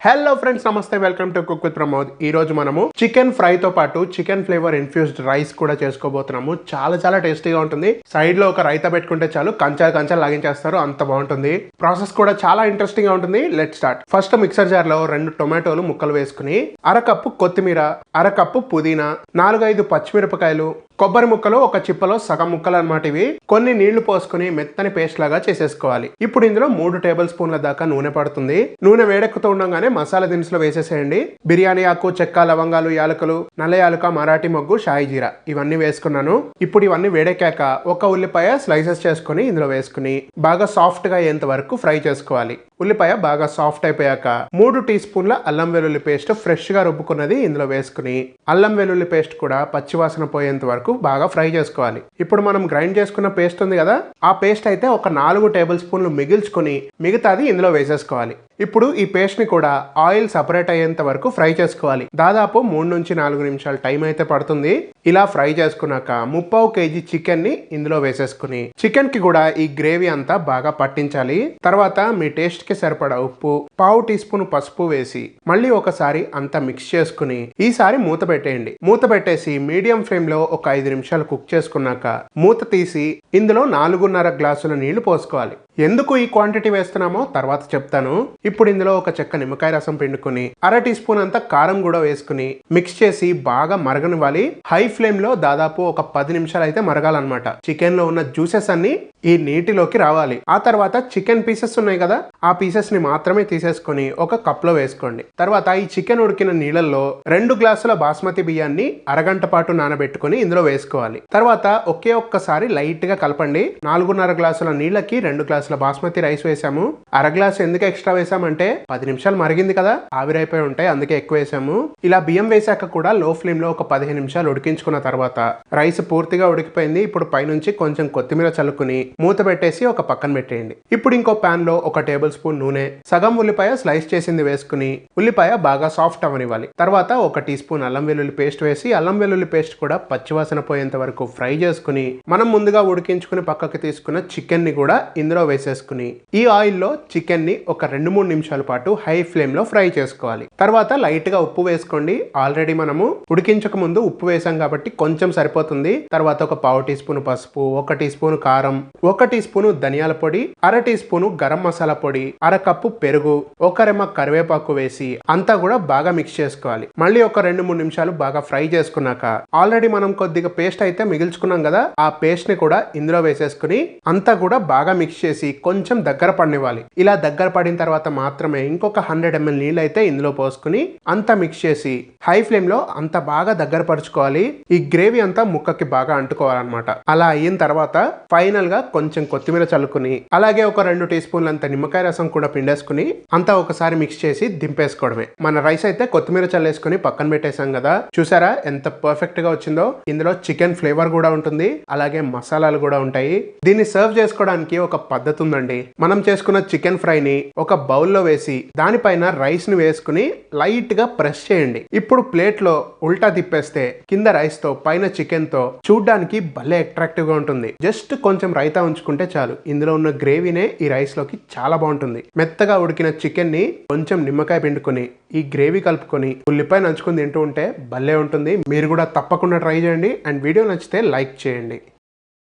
Hello friends నమస్తే welcome to cook with Pramod ఈ రోజు మనము చికెన్ ఫ్రై తో పాటు చికెన్ ఫ్లేవర్ ఇన్ఫ్యూజ్డ్ రైస్ కూడా చేసుకోబోతున్నాము. చాలా చాలా టేస్టీగా ఉంటుంది. సైడ్లో ఒక రైతా పెట్టుకుంటే చాలు కంచాలు కంచాలు లాగించేస్తారు అంత బాగుంటుంది. ప్రాసెస్ కూడా చాలా ఇంట్రెస్టింగ్గా ఉంటుంది. లెట్ స్టార్ట్ ఫస్ట్ మిక్సర్ జార్లో రెండు టొమాటోలు ముక్కలు వేసుకుని అరకప్పు కొత్తిమీర అరకప్పు పుదీనా నాలుగైదు పచ్చిమిరపకాయలు కొబ్బరి ముక్కలు ఒక చిప్పలో సగం ముక్కలు అనమాట ఇవి. కొన్ని నీళ్ళు పోసుకుని మెత్తని పేస్ట్ లాగా చేసేసుకోవాలి. ఇప్పుడు ఇందులో మూడు టేబుల్ స్పూన్ల దాకా నూనె పడుతుంది. నూనె వేడెక్కుతూ ఉండగానే మసాలా దినుసులు వేసేసేయండి. బిర్యానీ ఆకు చెక్క లవంగాలు యాలకులు నల్ల యాలక మరాఠీ మొగ్గు షాయి జీరా ఇవన్నీ వేసుకున్నాను. ఇప్పుడు ఇవన్నీ వేడెక్కాక ఒక ఉల్లిపాయ స్లైసెస్ చేసుకుని ఇందులో వేసుకుని బాగా సాఫ్ట్గా అయ్యేంత వరకు ఫ్రై చేసుకోవాలి. ఉల్లిపాయ బాగా సాఫ్ట్ అయిపోయాక మూడు టీ స్పూన్ల అల్లం వెల్లుల్లి పేస్ట్ ఫ్రెష్గా రుబ్బుకున్నది ఇందులో వేసుకుని అల్లం వెల్లుల్లి పేస్ట్ కూడా పచ్చివాసన పోయేంత వరకు బాగా ఫ్రై చేసుకోవాలి. ఇప్పుడు మనం గ్రైండ్ చేసుకున్న పేస్ట్ ఉంది కదా ఆ పేస్ట్ అయితే ఒక నాలుగు టేబుల్ స్పూన్లు మిగిల్చుకొని మిగతాది ఇందులో వేసేసుకోవాలి. ఇప్పుడు ఈ పేస్ట్ని కూడా ఆయిల్ సపరేట్ అయ్యేంత వరకు ఫ్రై చేసుకోవాలి. దాదాపు మూడు నుంచి నాలుగు నిమిషాలు టైం అయితే పడుతుంది. ఇలా ఫ్రై చేసుకున్నాక ముప్పావు కేజీ చికెన్ని ఇందులో వేసేసుకుని చికెన్కి కూడా ఈ గ్రేవీ అంతా బాగా పట్టించాలి. తర్వాత మీ టేస్ట్కి సరిపడా ఉప్పు పావు టీ స్పూన్ పసుపు వేసి మళ్ళీ ఒకసారి అంతా మిక్స్ చేసుకుని ఈసారి మూత పెట్టేయండి. మూత పెట్టేసి మీడియం ఫ్లేమ్లో ఒక ఐదు నిమిషాలు కుక్ చేసుకున్నాక మూత తీసి ఇందులో నాలుగున్నర గ్లాసుల నీళ్ళు పోసుకోవాలి. ఎందుకు ఈ క్వాంటిటీ వేస్తున్నామో తర్వాత చెప్తాను. ఇప్పుడు ఇందులో ఒక చెక్క నిమ్మకాయ రసం పిండుకుని అర టీ స్పూన్ అంతా కారం కూడా వేసుకుని మిక్స్ చేసి బాగా మరగనివ్వాలి. హై ఫ్లేమ్లో దాదాపు ఒక పది నిమిషాలు అయితే మరగాలన్నమాట. చికెన్లో ఉన్న జ్యూసెస్ అన్ని ఈ నీటిలోకి రావాలి. ఆ తర్వాత చికెన్ పీసెస్ ఉన్నాయి కదా ఆ పీసెస్ని మాత్రమే తీసేసుకొని ఒక కప్లో వేసుకోండి. తర్వాత ఈ చికెన్ ఉడికిన నీళ్ళల్లో రెండు గ్లాసుల బాస్మతి బియ్యాన్ని అరగంట పాటు నానబెట్టుకొని ఇందులో వేసుకోవాలి. తర్వాత ఒకే ఒక్కసారి లైట్గా కలపండి. నాలుగున్నర గ్లాసుల నీళ్ళకి రెండు గ్లాసుల బాస్మతి రైస్ వేసాము. అర గ్లాస్ ఎందుకు ఎక్స్ట్రా వేసామంటే పది నిమిషాలు మరిగింది కదా. ఆవిరైపోయి ఉంటాయి అందుకే ఎక్కువ వేసాము. ఇలా బియ్యం వేసాక కూడా లో ఫ్లేమ్లో ఒక పదిహేను నిమిషాలు ఉడికించుకున్న తర్వాత రైస్ పూర్తిగా ఉడికిపోయింది. ఇప్పుడు పైనుంచి కొంచెం కొత్తిమీర చల్లుకుని మూత పెట్టేసి ఒక పక్కన పెట్టేయండి. ఇప్పుడు ఇంకో ప్యాన్లో ఒక టేబుల్ స్పూన్ నూనె సగం ఉల్లిపాయ స్లైస్ చేసింది వేసుకుని ఉల్లిపాయ బాగా సాఫ్ట్ అవనివ్వాలి. తర్వాత ఒక టీ స్పూన్ అల్లం వెల్లుల్లి పేస్ట్ వేసి అల్లం వెల్లుల్లి పేస్ట్ కూడా పచ్చివాసన పోయేంత వరకు ఫ్రై చేసుకుని మనం ముందుగా ఉడికించుకుని పక్కకి తీసుకున్న చికెన్ని కూడా ఇందులో వేసేసుకుని ఈ ఆయిల్లో చికెన్ని ఒక రెండు మూడు నిమిషాల పాటు హై ఫ్లేమ్లో ఫ్రై చేసుకోవాలి. తర్వాత లైట్గా ఉప్పు వేసుకోండి. ఆల్రెడీ మనము ఉడికించక ముందు ఉప్పు వేసాం కాబట్టి కొంచెం సరిపోతుంది. తర్వాత ఒక పావు టీ స్పూన్ పసుపు ఒక టీ స్పూన్ కారం ఒక టీ స్పూన్ ధనియాల పొడి అర టీ స్పూన్ గరం మసాలా పొడి అర కప్పు పెరుగు ఒకరెమ్మ కరివేపాకు వేసి అంతా కూడా బాగా మిక్స్ చేసుకోవాలి. మళ్ళీ ఒక రెండు మూడు నిమిషాలు బాగా ఫ్రై చేసుకున్నాక ఆల్రెడీ మనం కొద్దిగా పేస్ట్ అయితే మిగిల్చుకున్నాం కదా ఆ పేస్ట్ని కూడా ఇందులో వేసేసుకుని అంతా కూడా బాగా మిక్స్ చేసి కొంచెం దగ్గర పడినివ్వాలి. ఇలా దగ్గర పడిన తర్వాత మాత్రమే ఇంకొక హండ్రెడ్ ఎంఎల్ నీళ్ళు అయితే ఇందులో పోసుకుని అంతా మిక్స్ చేసి హై ఫ్లేమ్లో అంత బాగా దగ్గర పరుచుకోవాలి. ఈ గ్రేవీ అంతా ముక్కకి బాగా అంటుకోవాలన్నమాట. అలా అయిన తర్వాత ఫైనల్గా కొంచెం కొత్తిమీర చల్లుకుని అలాగే ఒక రెండు టీ స్పూన్లు అంత నిమ్మకాయ రసం కూడా పిండేసుకుని అంతా ఒకసారి మిక్స్ చేసి దింపేసుకోవడమే. మన రైస్ అయితే కొత్తిమీర చల్లేసుకుని పక్కన పెట్టేశాం కదా. చూసారా ఎంత పర్ఫెక్ట్గా వచ్చిందో? ఇందులో చికెన్ ఫ్లేవర్ కూడా ఉంటుంది. అలాగే మసాలాలు కూడా ఉంటాయి. దీన్ని సర్వ్ చేసుకోవడానికి ఒక పద్ధతి ఉందండి. మనం చేసుకున్న చికెన్ ఫ్రై ని ఒక బౌల్లో వేసి దానిపైన రైస్ని వేసుకుని లైట్గా ప్రెస్ చేయండి. ఇప్పుడు ప్లేట్లో ఉల్టా తిప్పేస్తే కింద రైస్తో పైన చికెన్తో చూడ్డానికి భలే అట్రాక్టివ్గా ఉంటుంది. జస్ట్ కొంచెం రైతా ఉంచుకుంటే చాలు. ఇందులో ఉన్న గ్రేవీనే ఈ రైస్లోకి చాలా బాగుంటుంది. మెత్తగా ఉడికిన చికెన్ని కొంచెం నిమ్మకాయ పిండుకొని ఈ గ్రేవీ కలుపుకొని ఉల్లిపాయ నంచుకుని తింటూ ఉంటే భలే ఉంటుంది. మీరు కూడా తప్పకుండా ట్రై చేయండి. అండ్ వీడియో నచ్చితే లైక్ చేయండి.